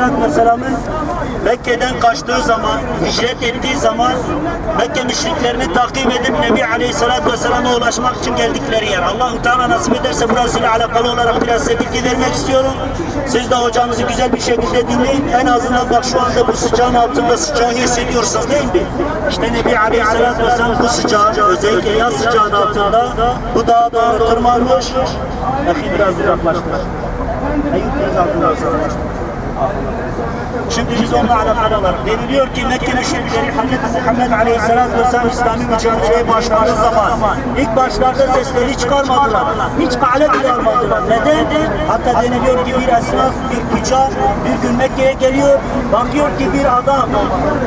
Aleyhisselam'ın Mekke'den kaçtığı zaman, hicret ettiği zaman Mekke müşriklerini takip edip Nebi Aleyhisselatü Vesselam'a ulaşmak için geldikleri yer. Allah-u Teala nasip ederse burasıyla alakalı olarak biraz size bilgi vermek istiyorum. Siz de hocamızı güzel bir şekilde dinleyin. En azından bak şu anda bu sıcağın altında sıcağı hissediyorsunuz değil mi? İşte Nebi Aleyhisselatü Vesselam bu sıcağın özellikle yaz sıcağın altında bu dağa doğru tırmanmış. Bakayım biraz uzaklaştır. Eyüp biraz uzaklaştır. Şimdi biz alakalı olarak deniliyor ki Mekke müşrikleri Hz. Muhammed Aleyhisselatü Vesselam İslami mücadeleye başladığı zaman ilk başlarda sesleri çıkarmadılar. Hiç kale bile almadılar. Neden? Hatta deniliyor ki bir esnaf, bir tüccar bir gün Mekke'ye geliyor. Bakıyor ki bir adam,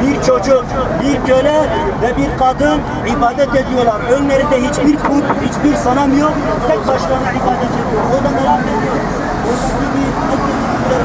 bir çocuk, bir köle ve bir kadın ibadet ediyorlar. Önlerinde hiçbir put, hiçbir sanam yok. Tek başlarına ibadet ediyor. O da merak ediyor. Oradaki bir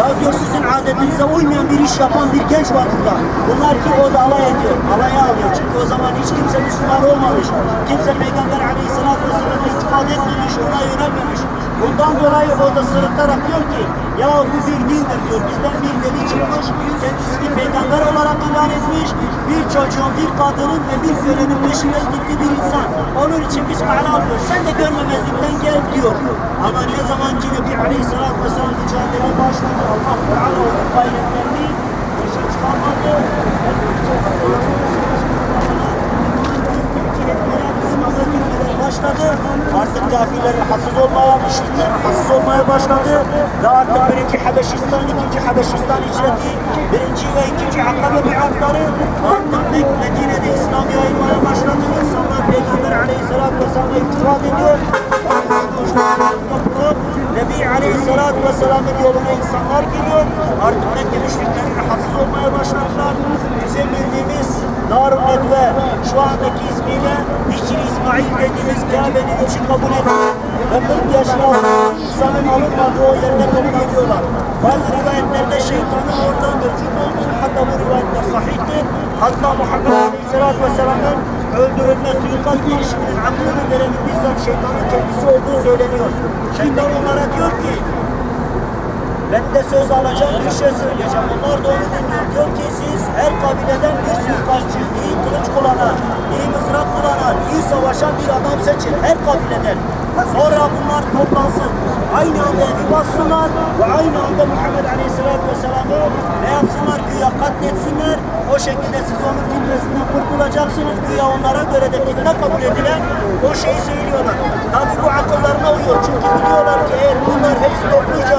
Ya diyor sizin adetinize uymayan bir iş yapan bir genç var burada. Bunlar ki o da alay ediyor. Alaya alıyor. Çünkü o zaman hiç kimse Müslüman olmamış. Kimse Peygamber Aleyhisselatü Vesselam'a itifat etmemiş, ona yönelmemiş. Bundan dolayı o da sırıtarak diyor ki ya bu bir dindir diyor. Bizden bir deli çıkmış. Kendisini peygamber olarak ilan etmiş. Bir çocuğun, bir kadının ve bir kölenin peşine gitti bir insan. Onun için biz kale almıyoruz. Sen de görmemezlikten gel diyor. Ama ne zaman ki Nebi Aleyhisselatü Vesselam mücadele başladı. Allah Teala onun gayretlerini boşa çıkarmadı. başladı. Artık kafirler rahatsız olmaya, müşrikler rahatsız olmaya başladı. Ve artık birinci Habeşistan, ikinci Habeşistan hicreti, birinci ve ikinci Akabe biatları artık Medine'de İslam yayılmaya başladı. İnsanlar Peygamber Aleyhisselatü Vesselam'a itikad ediyor. Nebi Aleyhisselatü Vesselam'ın yoluna insanlar geliyor. Artık Mekke müşrikleri rahatsız olmaya başladılar. Bizim bildiğimiz Darul Nedve şu andaki ismiyle Bişir İsmail dediğimiz Kabe'nin içi kabul ediyor. Ve 40 yaşına insanın alınmadığı o yerde toplanıyorlar. Bazı rivayetlerde şeytanın orada mevcut olduğunu hatta bu rivayetler sahihtir. Hatta Muhammed Aleyhisselatü Vesselam'ın öldürülme suikast girişiminin aklını verenin bizzat şeytanın kendisi olduğu söyleniyor. Şeytan onlara diyor ki ben de söz alacağım bir şey söyleyeceğim. Onlar da onu dinliyor. Diyor ki siz her kabileden bir suikastçı, iyi kılıç kullanan, iyi mızrak kullanan, iyi savaşan bir adam seçin. Her kabileden. Sonra bunlar toplansın. Aynı anda evi bassınlar ve aynı anda Muhammed Aleyhisselatü Vesselam'ı ne yapsınlar? Güya katletsinler. O şekilde siz onun fitnesinden kurtulacaksınız. Güya onlara göre de fitne kabul edilen o şeyi söylüyorlar. Tabi bu akıllarına uyuyor. Çünkü biliyorlar ki eğer bunlar hepsi topluca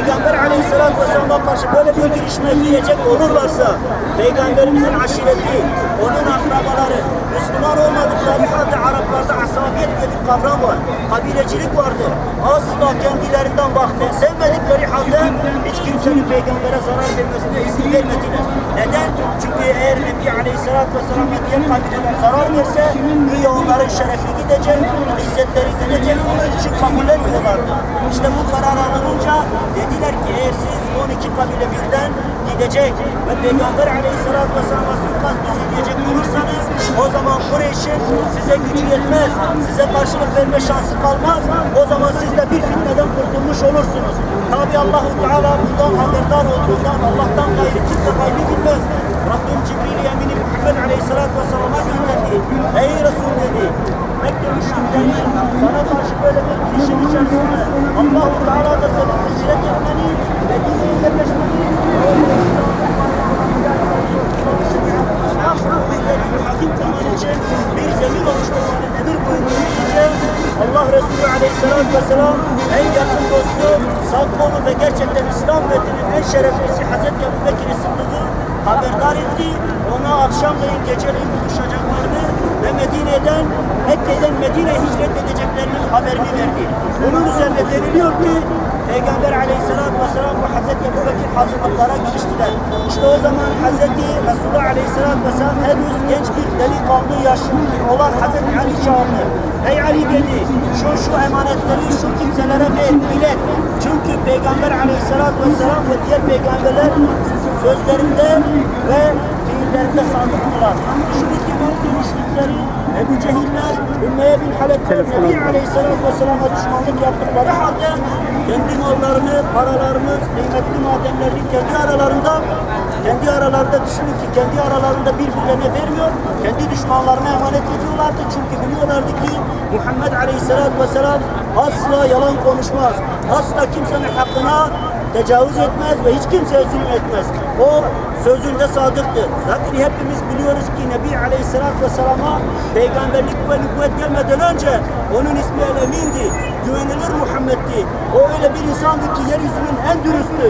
Peygamber Aleyhisselatü Vesselam'a karşı böyle bir girişime girecek olurlarsa Peygamberimizin aşireti, onun akrabaları, Müslüman olmadıkları halde Araplarda asabiyet diye bir kavram var. Kabilecilik vardı. Asla kendilerinden bak sevmedikleri halde hiç kimsenin peygambere zarar vermesine izin vermediler. Neden? Çünkü eğer Nebi Aleyhisselatü Vesselam'a diğer kabileler zarar verse güya onların şerefi gidecek, izzetleri gidecek. Onun için kabullenmiyorlardı. İşte bu karar alınınca dediler ki eğer siz 12 kabile birden gidecek ve Peygamber Aleyhisselatü Vesselam'a suikast düzenleyecek olursanız o zaman Kureyş'in size gücü yetmez, size karşılık verme şansı kalmaz. O zaman siz de bir fitneden kurtulmuş olursunuz. Tabi Allahu Teala bundan haberdar olduğundan Allah'tan gayrı kimse gaybı bilmez. Rabbim Cibril-i Emin'i Muhammed Aleyhisselatü Vesselam'a gönderdi. Ey Resul dedi. Mekke müşrikleri sana karşı böyle bir girişim içerisinde Allah-u Teala da senin hicret etmeni, Medine'yi yerleşmeni, hakim kılman için bir zemin oluşturmanı nedir buyurduğunu deyince Allah Resulü Aleyhisselatü Vesselam en yakın dostu, sağ kolu ve gerçekten İslam ümmetinin en şereflisi Hazreti Ebu Bekir Sıddık'ı haberdar etti. Ona akşamleyin geceleyin buluşacaklarını ve Medine'den Mekke'den Medine'ye hicret edeceklerinin haberini verdi. Bunun üzerine deniliyor ki Peygamber aleyhissalatü vesselam ve Hazreti Ebu Bekir hazırlıklara giriştiler. İşte o zaman Hazreti Resulullah aleyhissalatü vesselam henüz genç bir delikanlı yaş olan Hazreti Ali çağırdı. Ey Ali dedi, şu şu emanetleri şu kimselere ver, ilet. Çünkü Peygamber aleyhissalatü vesselam ve diğer peygamberler sözlerinde ve fiil müşriklerinde sadıktılar. Düşünün ki bu müşrikleri Ebu Cehiller, Ümmeye bin Halep'te Nebi Aleyhisselatü Vesselam'a düşmanlık yaptıkları halde kendi mallarını, paralarını, kıymetli madenlerini kendi aralarında kendi aralarında düşünün ki kendi aralarında birbirlerine vermiyor, kendi düşmanlarına emanet ediyorlardı. Çünkü biliyorlardı ki Muhammed Aleyhisselatü Vesselam asla yalan konuşmaz. Asla kimsenin hakkına tecavüz etmez ve hiç kimseye zulüm etmez. O sözünde sadıktır. Zaten hepimiz biliyoruz ki Nebi Aleyhisselatü Vesselam'a peygamberlik ve nübüvvet gelmeden önce onun ismi El-Emin'di. Güvenilir Muhammed'di. O öyle bir insandı ki yeryüzünün en dürüstü,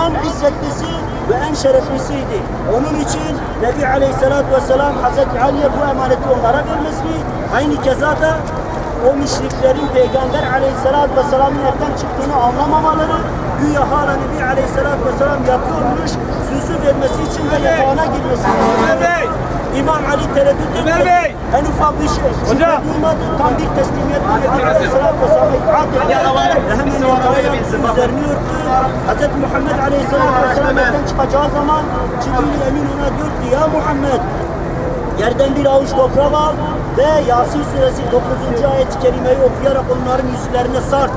en izzetlisi ve en şereflisiydi. Onun için Nebi Aleyhisselatü Vesselam Hazreti Ali'ye bu emaneti onlara vermesini aynı keza da o müşriklerin Peygamber Aleyhisselatü Vesselam'ın evden çıktığını anlamamaları güya hala Nebi Aleyhisselatü Vesselam yatıyormuş süsü vermesi için ve yatağına girmesi Bey! İmam Ali tereddüt etmedi. En ufak bir şey. Hocam! duymadı. Tam bir teslimiyet Nebi Aleyhisselatü Vesselam'a itaat etti. Ve hemen yatağa yattı, üzerini örttü. Hz. Muhammed Aleyhisselatü Vesselam evden çıkacağı zaman Cibril Emin ona diyor ki ya Muhammed Yerden bir avuç toprak al ve Yasin suresi 9. ayet-i kerimeyi okuyarak onların yüzlerine sart.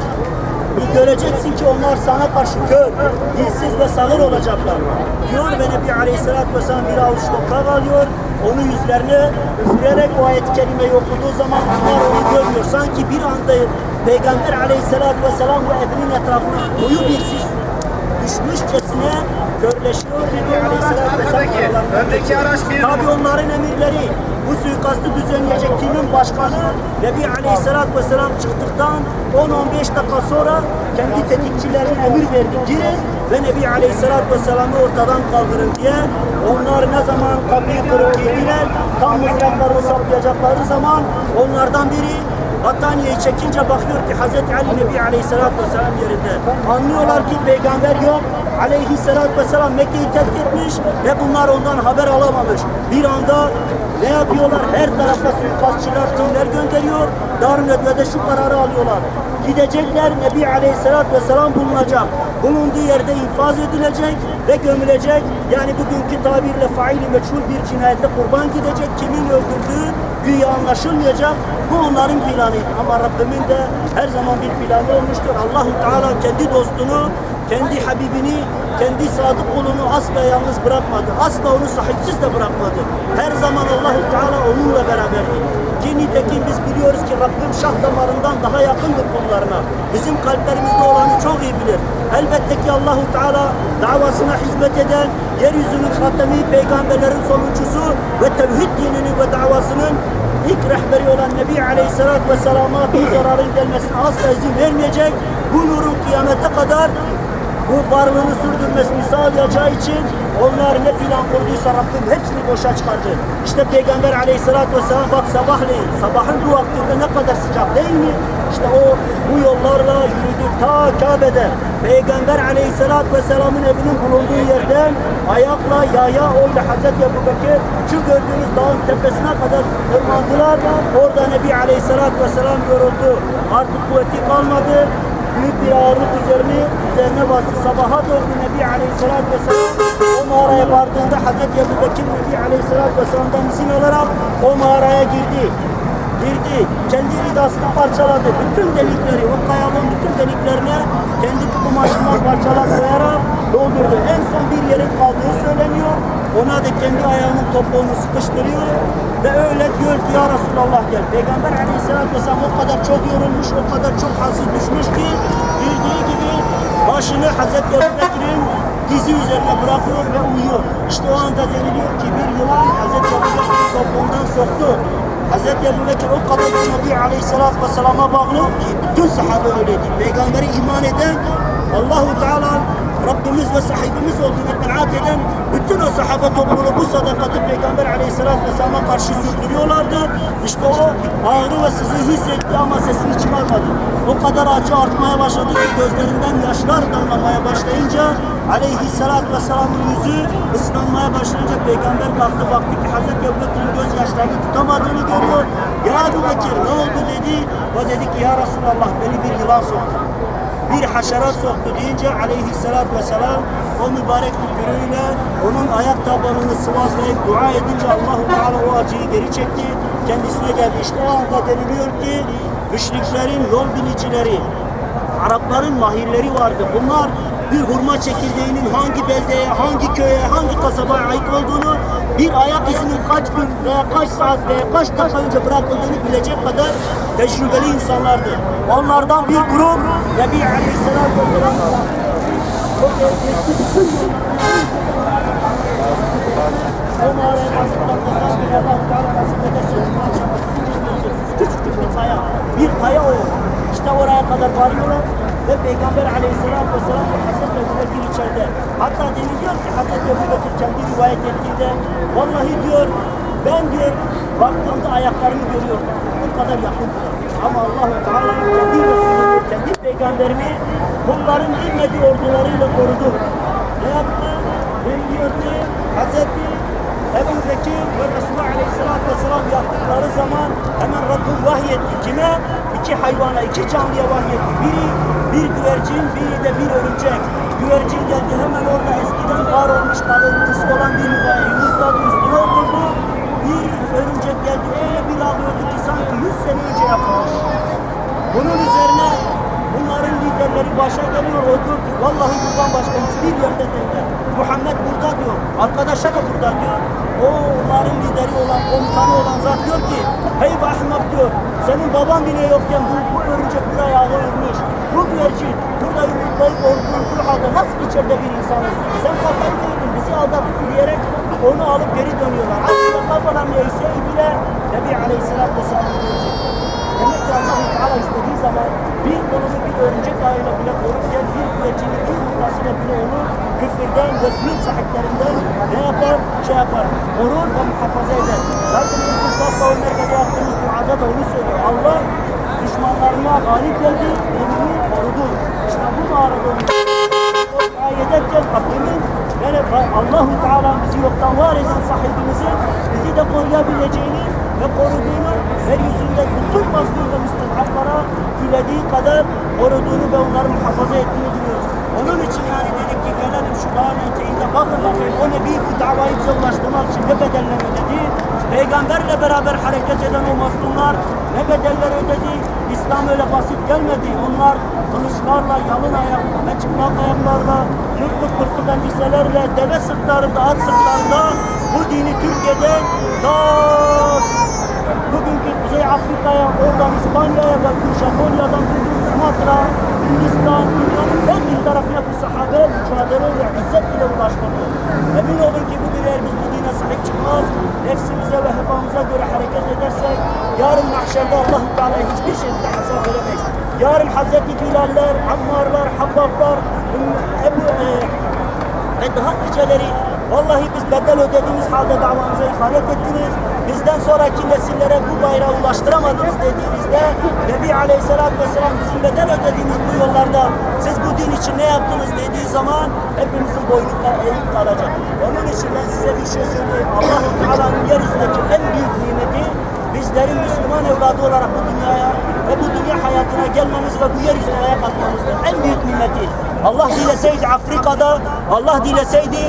Göreceksin ki onlar sana karşı kör, dilsiz ve sağır olacaklar. Diyor ve Nebi Aleyhisselatü Vesselam bir avuç toprak alıyor, onu yüzlerine üfürerek o ayet-i kerimeyi okuduğu zaman onlar onu görmüyor. Sanki bir anda Peygamber Aleyhisselatü Vesselam bu evinin etrafına koyu bir sis düşmüşçesine körleşiyor Nebi Aleyhisselatü. Öndeki araç bir Tabi onların emirleri bu suikastı düzenleyecek timin başkanı Nebi Aleyhisselatü Vesselam çıktıktan 10-15 dakika sonra kendi tetikçilerine emir verdi. Girin ve Nebi Aleyhisselatü Vesselam'ı ortadan kaldırın diye onlar ne zaman kapıyı kırıp girdiler tam mızraklarını saplayacakları zaman onlardan biri Battaniyeyi çekince bakıyor ki Hazreti Ali Nebi Aleyhisselatü Vesselam yerinde. Anlıyorlar ki peygamber yok. Aleyhisselatü Vesselam Mekke'yi terk etmiş ve bunlar ondan haber alamamış. Bir anda ne yapıyorlar? Her tarafa suikastçılar, timler gönderiyor. Nedve'de şu kararı alıyorlar. Gidecekler Nebi Aleyhisselatü Vesselam bulunacak. Bulunduğu yerde infaz edilecek ve gömülecek. Yani bugünkü tabirle faili meçhul bir cinayette kurban gidecek. Kimin öldürdüğü güya anlaşılmayacak. Bu onların planıydı. Ama Rabbimin de her zaman bir planı olmuştur. Allahu Teala kendi dostunu, kendi Habibini, kendi sadık kulunu asla yalnız bırakmadı. Asla onu sahipsiz de bırakmadı. Her zaman Allahu Teala onunla beraberdi. Ki nitekim biz biliyoruz ki Rabbim şah damarından daha yakındır kullarına. Bizim kalplerimizde olanı çok iyi bilir. Elbette ki Allahu Teala davasına hizmet eden, yeryüzünün hatemi, peygamberlerin sonuncusu ve tevhid dininin ve davasının ilk rehberi olan Nebi Aleyhisselatü Vesselam'a bir zararın gelmesine asla izin vermeyecek. Bu nurun kıyamete kadar bu varlığını sürdürmesini sağlayacağı için onlar ne plan kurduysa Rabbim hepsini boşa çıkardı. İşte Peygamber Aleyhisselatü Vesselam bak sabahleyin, sabahın bu vaktinde ne kadar sıcak değil mi? İşte o bu yollarla yürüdü ta Kabe'de. Peygamber Aleyhisselatü Vesselam'ın evinin bulunduğu yerden ayakla yaya orada Hazreti Ebu Bekir şu gördüğünüz dağın tepesine kadar tırmandılar. Orada Nebi Aleyhisselatü Vesselam yoruldu. Artık kuvveti kalmadı büyük bir ağırlık üzerine üzerine bastı. Sabaha doğru Nebi Aleyhisselatü Vesselam o mağaraya vardığında Hazreti Ebu Bekir Nebi Aleyhisselatü Vesselam'dan izin alarak o mağaraya girdi. Girdi. Kendi ridasını parçaladı. Bütün delikleri, o kayalığın bütün deliklerine kendi kumaşından parçalar koyarak doldurdu. En son bir yerin kaldığı söyleniyor. Ona da kendi ayağının topuğunu sıkıştırıyor ve öyle diyor ki ya Resulallah gel. Peygamber aleyhissalatü vesselam o kadar çok yorulmuş, o kadar çok halsiz düşmüş ki bildiği gibi başını Hazreti Ebu Bekir'in dizi üzerine bırakıyor ve uyuyor. İşte o anda deniliyor ki bir yılan Hazreti Ebu Bekir'in topuğundan soktu. Hazreti Ebu Bekir o kadar Nebi Aleyhisselatü Vesselam'a bağlı ki bütün sahabe öyleydi. Peygamberi iman eden Allahu Teala Rabbimiz ve sahibimiz olduğuna kanaat eden bütün o sahabe topluluğu bu sadakati Peygamber Aleyhisselatü Vesselam'a karşı sürdürüyorlardı. İşte o ağrı ve sızı hissetti ama sesini çıkarmadı. O kadar acı artmaya başladı ki gözlerinden yaşlar damlamaya başlayınca Aleyhisselatü Vesselam'ın yüzü ıslanmaya başlayınca Peygamber kalktı baktı ki Hazreti Ebu Bekir'in gözyaşlarını tutamadığını görüyor. Ya Ebu Bekir ne oldu dedi. O dedi ki ya Resulallah beni bir yılan soktu. bir haşerat soktu deyince aleyhissalatü vesselam o mübarek tükürüğüyle onun ayak tabanını sıvazlayıp dua edince Allahu Teala o acıyı geri çekti. Kendisine geldi. İşte o anda deniliyor ki müşriklerin yol bilicileri, Arapların mahirleri vardı. Bunlar bir hurma çekirdeğinin hangi beldeye, hangi köye, hangi kasabaya ait olduğunu, bir ayak izinin kaç gün veya kaç saat veya kaç dakika önce bırakıldığını bilecek kadar tecrübeli insanlardı. Onlardan bir grup Nebi Aleyhisselatü Bir kaya, bir kaya o. İşte oraya kadar varıyorlar ve Peygamber aleyhisselatü vesselam ve Hazreti Ebu Bekir içeride. Hatta deniliyor ki Hazreti Ebu Bekir kendi rivayet ettiğinde vallahi diyor ben diyor baktığımda ayaklarımı görüyordum. Bu kadar yakın. Ama Allah-u Teala kendi Resulünü, kendi peygamberimi bunların bilmediği ordularıyla korudu. Ne yaptı? Deniliyor ki Hazreti Ebu Bekir ve Resulullah Aleyhisselatü Vesselam yaptıkları zaman hemen Rabbim vahyetti. Kime? İki hayvana, iki canlıya vahyetti. Biri bir güvercin, biri de bir örümcek. Güvercin geldi hemen orada eskiden var olmuş kalıntısı olan bir yuvaya yumurtladı üstüne oturdu. Bir örümcek geldi öyle bir ağlıyordu ki sanki 100 sene önce yapılmış. Bunun üzerine liderleri başa geliyor ki vallahi buradan başka hiçbir yerde değiller. Muhammed burada diyor. Arkadaşa da burada diyor. O onların lideri olan, komutanı olan zat diyor ki hey ahmak diyor. Senin baban bile yokken bu, bu örümcek buraya ağırmış. Bu güvercin burada yumurtlayıp ordurduğu halde nasıl içeride bir insanız? Sen kafayı koydun bizi aldattın diyerek onu alıp geri dönüyorlar. Aslında kafalarını eğseydi bile Nebi Aleyhisselatü Vesselam görecek. Demek ki allah Teala istediği zaman bir kolunu bir örümcek ağıyla bile korurken bir güvecini bir kuklasıyla bile onu küfürden ve sahiplerinden ne yapar? Şey yapar. Korur ve muhafaza eder. Zaten bizim Safa Ömer Gece yaptığımız duada da onu söylüyor. Allah düşmanlarına galip geldi, dinini korudu. İşte bu mağarada onu ederken Rabbimin yani Allahu Teala bizi yoktan var eden sahibimizin bizi de koruyabileceğini ve koruduğunu yeryüzünde bütün mazlum ve müstedaflara dilediği kadar koruduğunu ve onları muhafaza ettiğini biliyoruz. Onun için yani dedik ki gelelim şu dağın eteğinde bakın bakayım o Nebi bu davayı bize ulaştırmak için ne bedeller ödedi. Peygamberle beraber hareket eden o mazlumlar ne bedeller ödedi. İslam öyle basit gelmedi. Onlar kılıçlarla, yalın ayakla ve çıplak ayaklarla, yırtık pırtık elbiselerle, deve sırtlarında, at sırtlarında bu dini Türkiye'den daha bugünkü Kuzey Afrika'ya, oradan İspanya'ya ve Japonya'dan tutun Sumatra, Hindistan, dünyanın en bir tarafına bu sahabe mücadele ve izzet ile ulaşmadı. Emin olun ki bugün eğer biz bu dine sahip çıkmaz, nefsimize ve hevamıza göre hareket edersek, yarın mahşerde allah Teala hiçbir şekilde hesap veremeyiz. Yarın Hazreti Bilal'ler, Ammar'lar, Habbab'lar, Ebu, e, ve daha niceleri vallahi biz bedel ödediğimiz halde davamıza ihanet ettiniz. Bizden sonraki nesillere bu bayrağı ulaştıramadınız dediğinizde Nebi Aleyhisselatü Vesselam bizim bedel ödediğimiz bu yollarda siz bu din için ne yaptınız dediği zaman hepimizin boynu eğik kalacak. Onun için ben size bir şey söyleyeyim. Allah-u Teala'nın yeryüzündeki en büyük nimeti bizlerin Müslüman evladı olarak bu dünyaya ve bu dünya hayatına gelmemiz ve bu yeryüzüne ayak atmamızdır. En büyük nimeti. Allah dileseydi Afrika'da, Allah dileseydi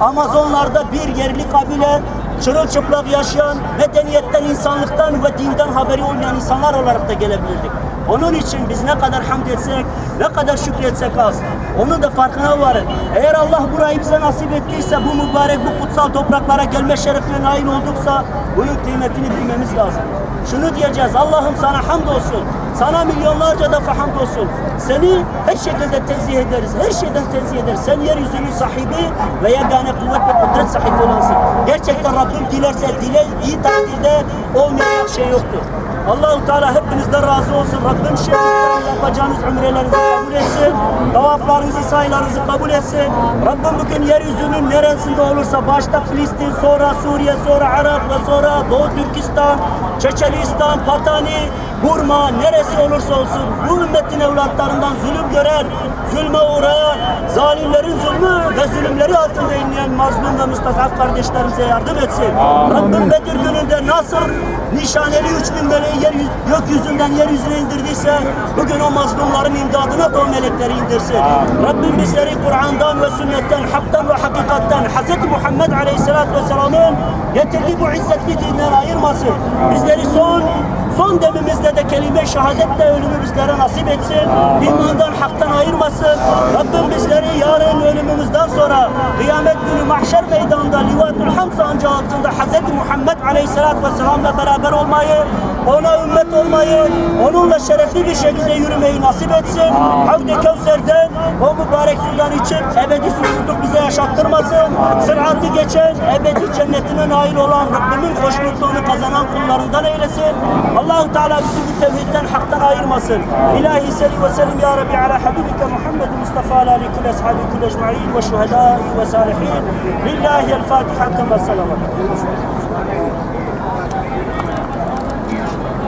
Amazonlarda bir yerli kabile çırılçıplak yaşayan, medeniyetten, insanlıktan ve dinden haberi olmayan insanlar olarak da gelebilirdik. Onun için biz ne kadar hamd etsek, ne kadar şükretsek az. Onun da farkına varın. Eğer Allah burayı bize nasip ettiyse, bu mübarek, bu kutsal topraklara gelme şerefine nail olduksa, bunun kıymetini bilmemiz lazım. Şunu diyeceğiz, Allah'ım sana hamdolsun. Sana milyonlarca defa hamdolsun. Seni her şekilde tenzih ederiz, her şeyden tenzih ederiz. Sen yeryüzünün sahibi ve yegane kuvvet ve kudret sahibi olansın. Gerçekten Rabbim dilerse, dilediği takdirde olmayacak şey yoktur. Allahu Teala hepinizden razı olsun. Rabbim şehirlerinde yapacağınız umrelerinizi kabul etsin. Tavaflarınızı, sayılarınızı kabul etsin. Rabbim bugün yeryüzünün neresinde olursa başta Filistin, sonra Suriye, sonra Irak ve sonra Doğu Türkistan, Çeçenistan, Patani, Burma neresi olursa olsun bu ümmetin evlatlarından zulüm gören, zulme uğrayan, zalimlerin zulmü ve zulümleri altında inleyen mazlum ve müstazaf kardeşlerimize yardım etsin. Rabbim Bedir gününde nasıl nişaneli üç bin meleği yer, gökyüzünden yeryüzüne indirdiyse bugün o mazlumların imdadına da o melekleri indirsin. Rabbim bizleri Kur'an'dan ve sünnetten, haktan ve hakikatten Hz. Muhammed Aleyhisselatü Vesselam'ın getirdiği bu izzetli dinden ayırmasın. Bizleri son son demimizde de kelime-i şehadetle ölümü bizlere nasip etsin. İmandan, haktan ayırmasın. Rabbim bizleri yarın ölümümüzden sonra kıyamet günü mahşer meydanında Livatul Hamd sancı altında Hz. Muhammed Aleyhisselatü Vesselam'la beraber olmayı, ona ümmet olmayı, onunla şerefli bir şekilde yürümeyi nasip etsin. Havd-i Kevser'den o mübarek sudan için ebedi susuzluk bize yaşattırmasın. Sıratı geçen ebedi cennetine nail olan Rabbimin hoşnutluğunu kazanan kullarından eylesin. Allahu Teala bizi bu tevhidden haktan ayırmasın. İlahi selli ve sellim ya Rabbi ala habibike Muhammed Mustafa ala ali kulli ashabi kulli ecma'in ve şuhedai ve salihin. Lillahi el Fatiha ve selamat.